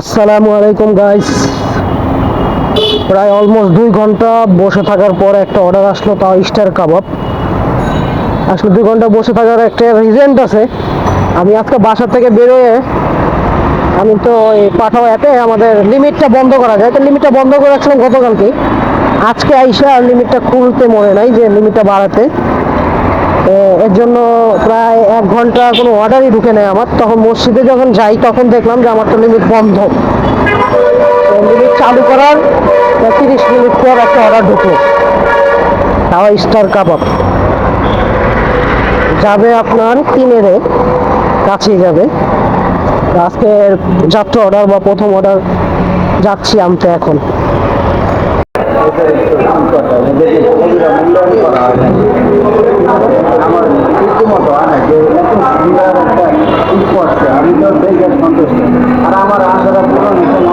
আসসালামু আলাইকুম গাইস প্রায় অলমোস্ট দুই ঘণ্টা বসে থাকার পর একটা অর্ডার আসলো, তাও স্টার কাবাব। আসলে দুই ঘণ্টা বসে থাকার একটা রিজেন্ট আছে। আমি আজকে বাসা থেকে বেরোয় আমি তো এই পাঠাও অ্যাপে আমাদের লিমিটটা বন্ধ করা যায়। তো লিমিটটা বন্ধ করে রাখছিলাম গতকালকে। আজকে আইসা লিমিটটা খুলতে মনে নাই যে লিমিটটা বাড়াতে। এর জন্য প্রায় এক ঘণ্টা কোনো অর্ডারই ঢুকে নেয় আমার। তখন মসজিদে যখন যাই, তখন দেখলাম যে আমার তো লিমিট বন্ধ। লিমিট চালু করার তিরিশ মিনিট পর একটা অর্ডার ঢুকলো। তাও স্টার কাবাব যাবে আপনার তিনেরে, কাছেই যাবে। তো আজকে যাত্রা অর্ডার বা প্রথম অর্ডার যাচ্ছি আনতে এখন। আমার রীতিমতো হয় না। যে এত সুন্দর একটা ই করছে আমি তো দেখে সন্তুষ্ট। আর আমার আশাটা পূরণ হচ্ছে না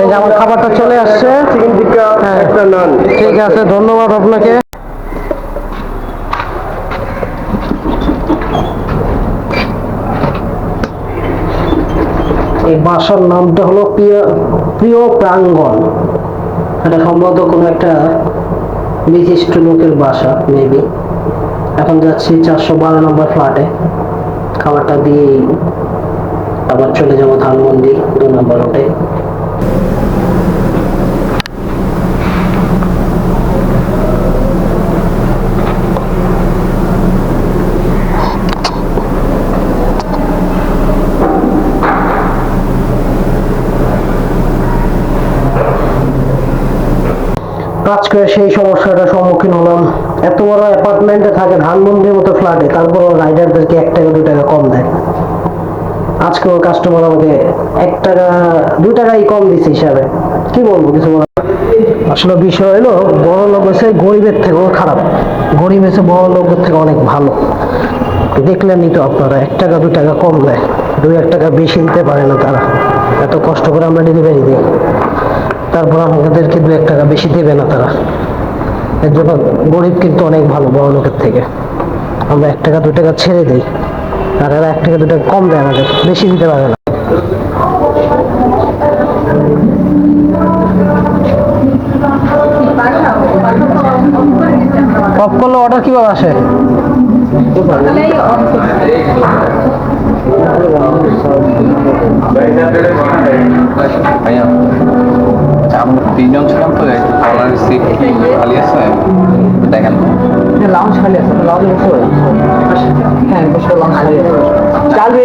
এই যে আমার খাবারটা চলে আসছে। চিকেন টিক্কা হ্যাঁ। একটা নান। ঠিক আছে ধন্যবাদ আপনাকে। বাসার নামটা হলো প্রিয় প্রিয় প্রাঙ্গণ। এটা সম্ভবত কোনো একটা বিশিষ্ট লোকের বাসা মেবি এখন যাচ্ছি চারশো বারো নম্বর ফ্ল্যাটে খাবারটা দিয়ে আবার চলে যাব ধানমন্ডি, দু নম্বর রোডে কাজ করে সেই সমস্যাটার সম্মুখীন হলাম। এত বড় অ্যাপার্টমেন্টে থাকে, ধানমন্ডির মতো ফ্ল্যাটে তারপর রাইডারদেরকে এক টাকা দু টাকা কম দেয়। আজকেও কাস্টমার আমাকে এক টাকা দু টাকাই কম দিচ্ছে হিসাবে। কি বলব, কিছু আসলে বিষয় হলো, বড় লোক হয়েছে, গরিবের থেকেও খারাপ। গরিব হয়েছে, বড় লোকের থেকে অনেক ভালো। দেখলেনই তো আপনারা, এক টাকা দু টাকা কম দেয়। দুই, এক টাকা বেশি দিতে পারে না তারা। এত কষ্ট করে আমরা ডেলিভারি দিই। তারপর আমাদেরকে দু এক টাকা বেশি দেবে না তারা। এর জন্য গরিব কিন্তু অনেক ভালো, বড় লোকের থেকে। আমরা এক টাকা, দু টাকা ছেড়ে দিই। আর এরা এক টাকা, দু টাকা কম দেয় আমাদের, বেশি দিতে পারে না। অফ অর্ডার কীভাবে আসে? আমরা তিনজন ছিলাম তো কর্নার সিট খালি আছে দেখেন। লাউঞ্জ খালি আছে লাউঞ্জ বসে হ্যাঁ বসে লাউঞ্জ খালি আছে। চালবে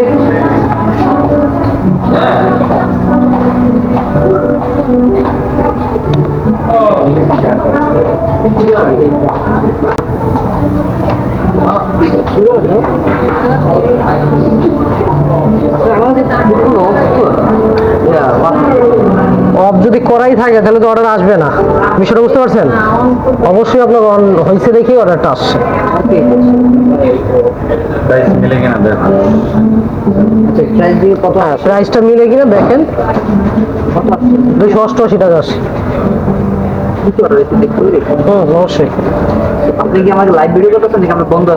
অফ যদি করাই থাকে তাহলে তো অর্ডার আসবে না। বিষয়টা বুঝতে পারছেন? অবশ্যই আপনার অন হয়েছে দেখি অর্ডারটা আসছে। প্রাইসটা মিলে কিনা দেখেন। দুইশো অষ্টআশি টাকা আছে হুম অবশ্যই। আপনি কি আমাকে লাইভ ভিডিও করতেছেন নাকি? আমরা বন্ধ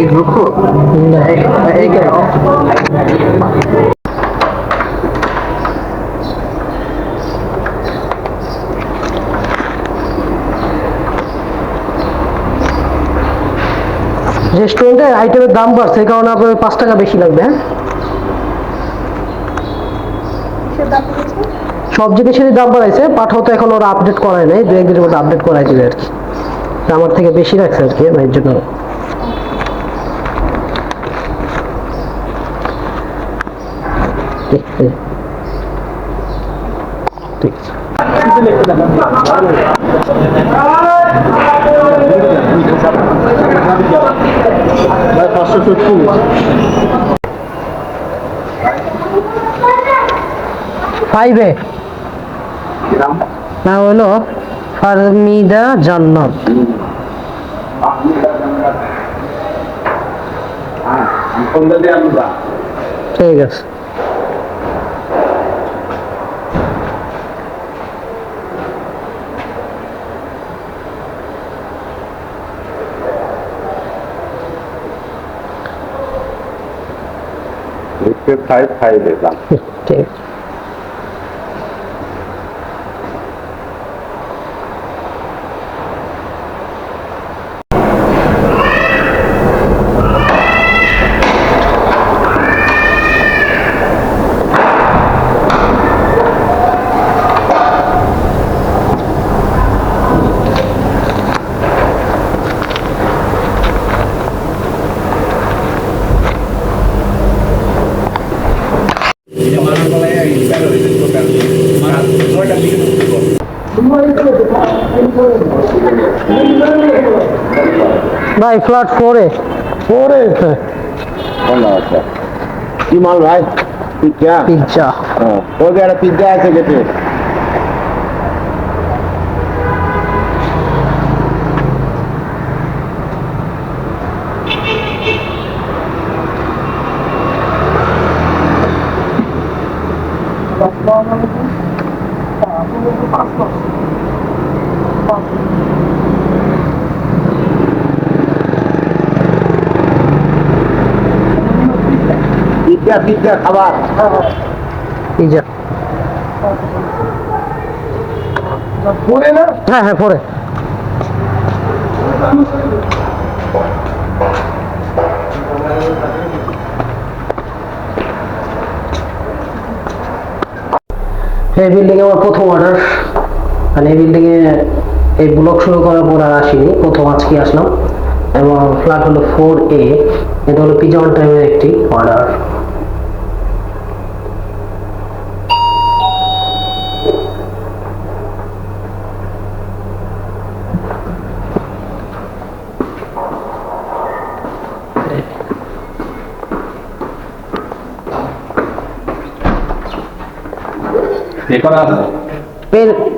এই কেন রেস্টুরেন্টে আইটেমের দাম বাড়ছে কারণে আপনার পাঁচ টাকা বেশি লাগবে হ্যাঁ? সব জিনিসেরই দাম বাড়াইছে পাঠাও তো এখন ওরা আপডেট করায় নাই দু একদিনের মধ্যে আপডেট করাই দিবে আর কি। আমার থেকে বেশি রাখছে আর কি এর জন্য। ঠিক আছে ফাইভে। না হলো ফারমিদা জান্নাত। ঠিক আছে। ফাইভ ফাইভ এলাম ঠিক ভাই ফ্ল্যাট ফোরে ফোরে কি মাল ভাই? পিজ্জা? পিজ্জা। ওকে একটা পিজ্জা আছে গেছে পিজ্জা পিজ্জা খাবার। না? হ্যাঁ হ্যাঁ পরে এই বিল্ডিং আমার প্রথম অর্ডার মানে এই বিল্ডিং এ এই ব্লক শুরু করার পর আর আসিনি। প্রথম আজকে আসলাম। এবং ফ্ল্যাট হলো ফোর এ এটা হলো পিজা অন টাইমের একটি অর্ডার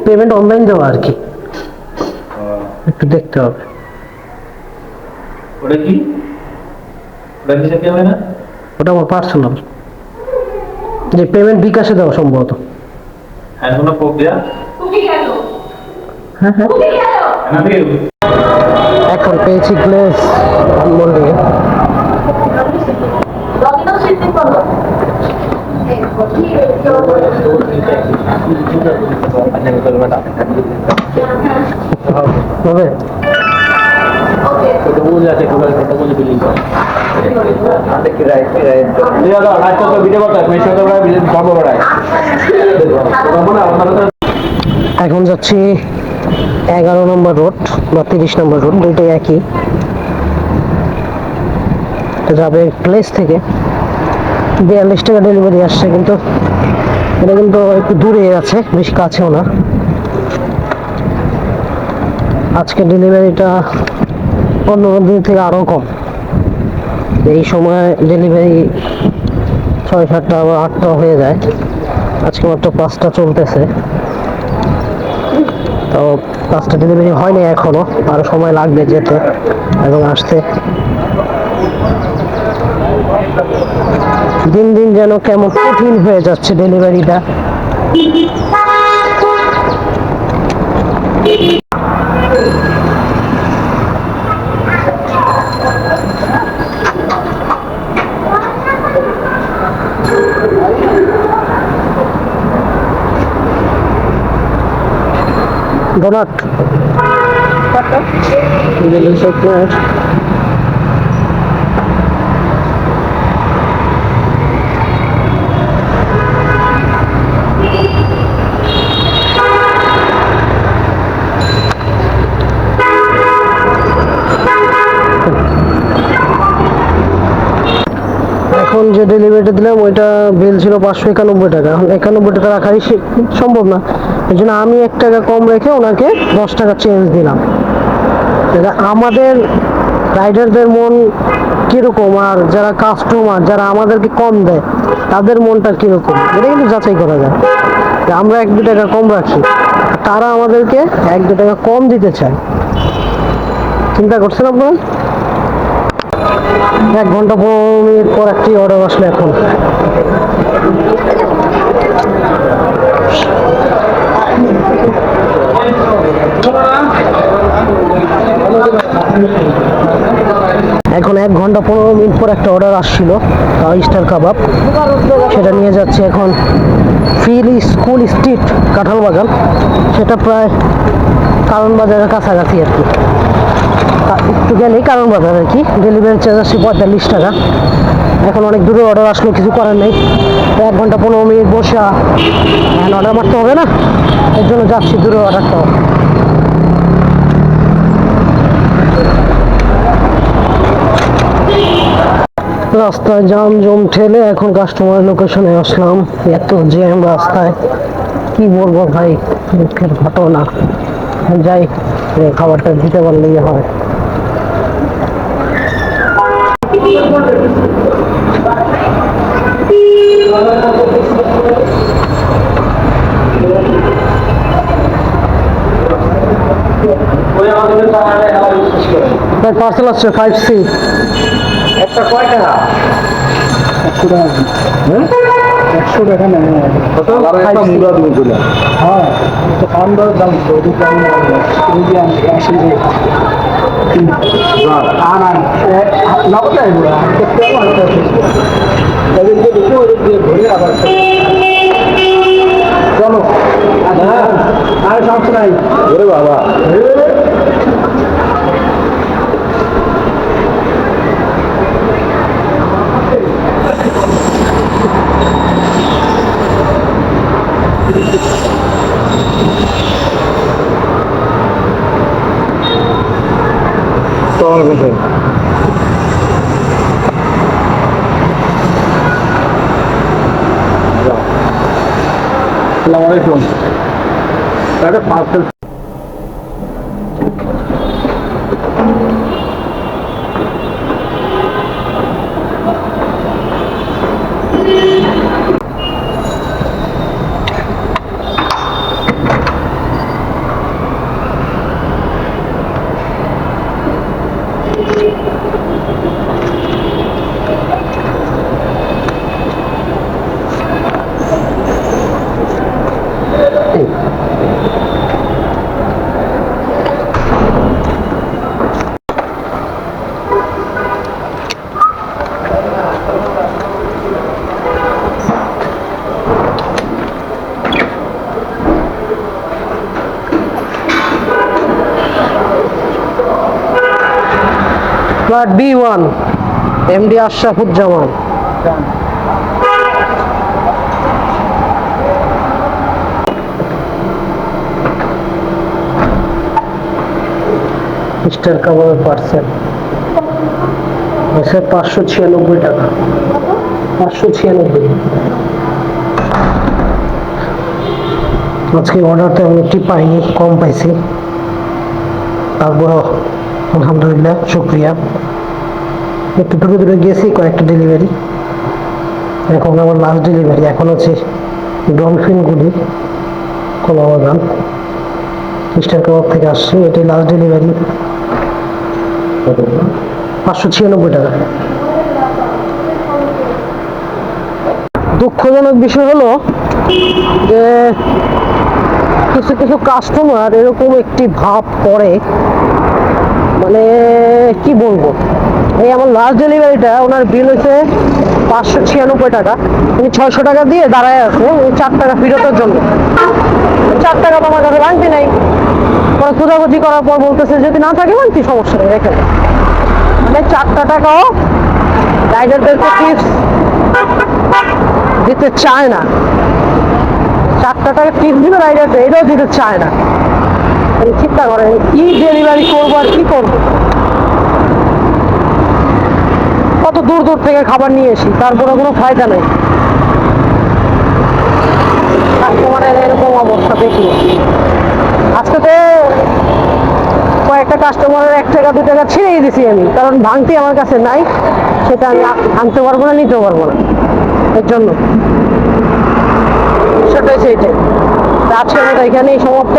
পেমেন্ট অনলাইন দেওয়া আর কি। একটু দেখতে হবে। ওটা কি? ওটা কে হয় না ওটা আমার পার্সোনাল যে পেমেন্ট বিকাশে দেওয়া সম্ভবত। হ্যাঁ কোনো প্রক্রিয়া। তুমি গেল হ্যাঁ হ্যাঁ। ঠিক এখন পেয়েছি গ্লেস মন্দিরে লগইন সিস্টেম করো হবে এখন যাচ্ছি এগারো নম্বর রোড বা তিরিশ নম্বর রোড দুইটাই একই। যাবে প্লেস থেকে। বিয়াল্লিশ টাকা ডেলিভারি আসছে কিন্তু এটা কিন্তু একটু দূরে আছে, বেশি কাছেও না। আজকে ডেলিভারিটা অন্য দিন থেকে আরও কম। এই সময় ডেলিভারি ছয় সাতটা বা আটটা হয়ে যায়। আজকে মাত্র পাঁচটা চলতেছে। তো পাঁচটা ডেলিভারি হয়নি এখনও, আরও সময় লাগবে যেতে এবং আসতে। দিন দিন যেন কেমন কঠিন হয়ে যাচ্ছে ডেলিভারিটা। ডোনাট। দিলেন ডেলিভারিটা দিলাম, ওইটা বিল ছিল পাঁচশো একানব্বই টাকা। এখন একানব্বই টাকা রাখাই সম্ভব না। এই জন্য আমি এক টাকা কম রেখে ওনাকে দশ টাকা চেঞ্জ দিলাম। আমাদের রাইডারদের মন কীরকম? আর যারা কাস্টমার যারা আমাদেরকে কম দেয়, তাদের মনটা কীরকম? এটা কিন্তু যাচাই করা যায়। আমরা এক দু টাকা কম রাখি তারা আমাদেরকে এক দু টাকা কম দিতে চায়। চিন্তা করছেন আপনারা? এক ঘণ্টা পনেরো মিনিট পর একটি অর্ডার আসলো এখন। এখন এক ঘণ্টা পনেরো মিনিট পর একটা অর্ডার আসছিল স্টার কাবাব। সেটা নিয়ে যাচ্ছে এখন ফিলি স্কুল স্ট্রিট কাঁঠাল বাগান। সেটা প্রায় কারণ বাজারের কাছাকাছি আর কি কা- একটু গেলেই কারণ বাজার আর কি। ডেলিভারি চার্জ আসছে পঁয়তাল্লিশ টাকা। এখন অনেক দূরে অর্ডার আসলো, কিছু করার নেই। এক ঘণ্টা পনেরো মিনিট বসা এখন অর্ডার মারতে হবে না? এর জন্য যাচ্ছি দূরে অর্ডারটা রাস্তায় জাম জম ঠেলে এখন কাস্টমার লোকেশনে আসলাম। এত জ্যাম রাস্তায়। কি বলব ভাই, দুঃখের ঘটনা। যাই খাবারটা দিতে পারলেই হয় ওই আমাদের সামনে আমার বিশেষ করে ভাই পার্সেল আসছে ফাইভ সি একটা কয় টাকা? একশো টাকা। হ্যাঁ? একশো টাকা নেই হ্যাঁ। দাম তো ওই দাম যদি আমি আসি যে আর আর নকটাই বুড়া কেটে আমার কাছে তাদের যে দেখে ওই দিয়ে ঘুরে আবার চলো আর সমস্যা নাই ওরে বাবা আসসালামু আলাইকুম। একটা parcel B one Ashrafuzzaman mister parcel পাঁচশো ছিয়ানব্বই টাকা। পাঁচশো ছিয়ানব্বই। আজকে অর্ডারটা আমি একটি পাইনি কম পাইছি। তারপর আলহামদুলিল্লাহ, শুক্রিয়া। একটু দূরে দূরে গেছি কয়েকটা ডেলিভারি এখন আমার লাস্ট ডেলিভারি এখন হচ্ছে ডলফিনগুলি কলা বাগান মিস্টার কাবাব থেকে আসছে এটাই লাস্ট ডেলিভারি পাঁচশো ছিয়ানব্বই টাকা। দুঃখজনক বিষয় হলো যে কিছু কিছু কাস্টমার এরকম একটি ভাব করে মানে কি বলব? এই আমার লাস্ট ডেলিভারিটা ওনার বিল হয়েছে পাঁচশো ছিয়ানব্বই টাকা। উনি ছয়শো টাকা দিয়ে দাঁড়ায় আছে চার টাকা ফেরতের জন্য। চার টাকা তো আমার কাছে ভাঙতি নাই। পরে খোঁজাখুঁজি করার পর বলতেছে, যদি না থাকে ভাঙতি সমস্যা নেই, রেখে। মানে চারটা টাকাও রাইডারদেরকে টিপস দিতে চায় না। চারটা টাকা টিপস দিবে রাইডারদের এটাও দিতে চায় না। মানে চিন্তা করেন কি ডেলিভারি করব আর কি করব? কত দূর দূর থেকে খাবার নিয়ে আসি, তারপরে কোনো ফায়দা নেই। কাস্টমারের এরকম অবস্থা দেখি আজকে তো কয়েকটা কাস্টমারের এক টাকা দু টাকা ছেড়েই দিছি আমি, কারণ ভাঙতি আমার কাছে নাই, সেটা আমি আনতে পারব না নিতে পারব না, এর জন্য। সেটাই সেইটাই তা আজকের মতো এখানেই সমাপ্ত।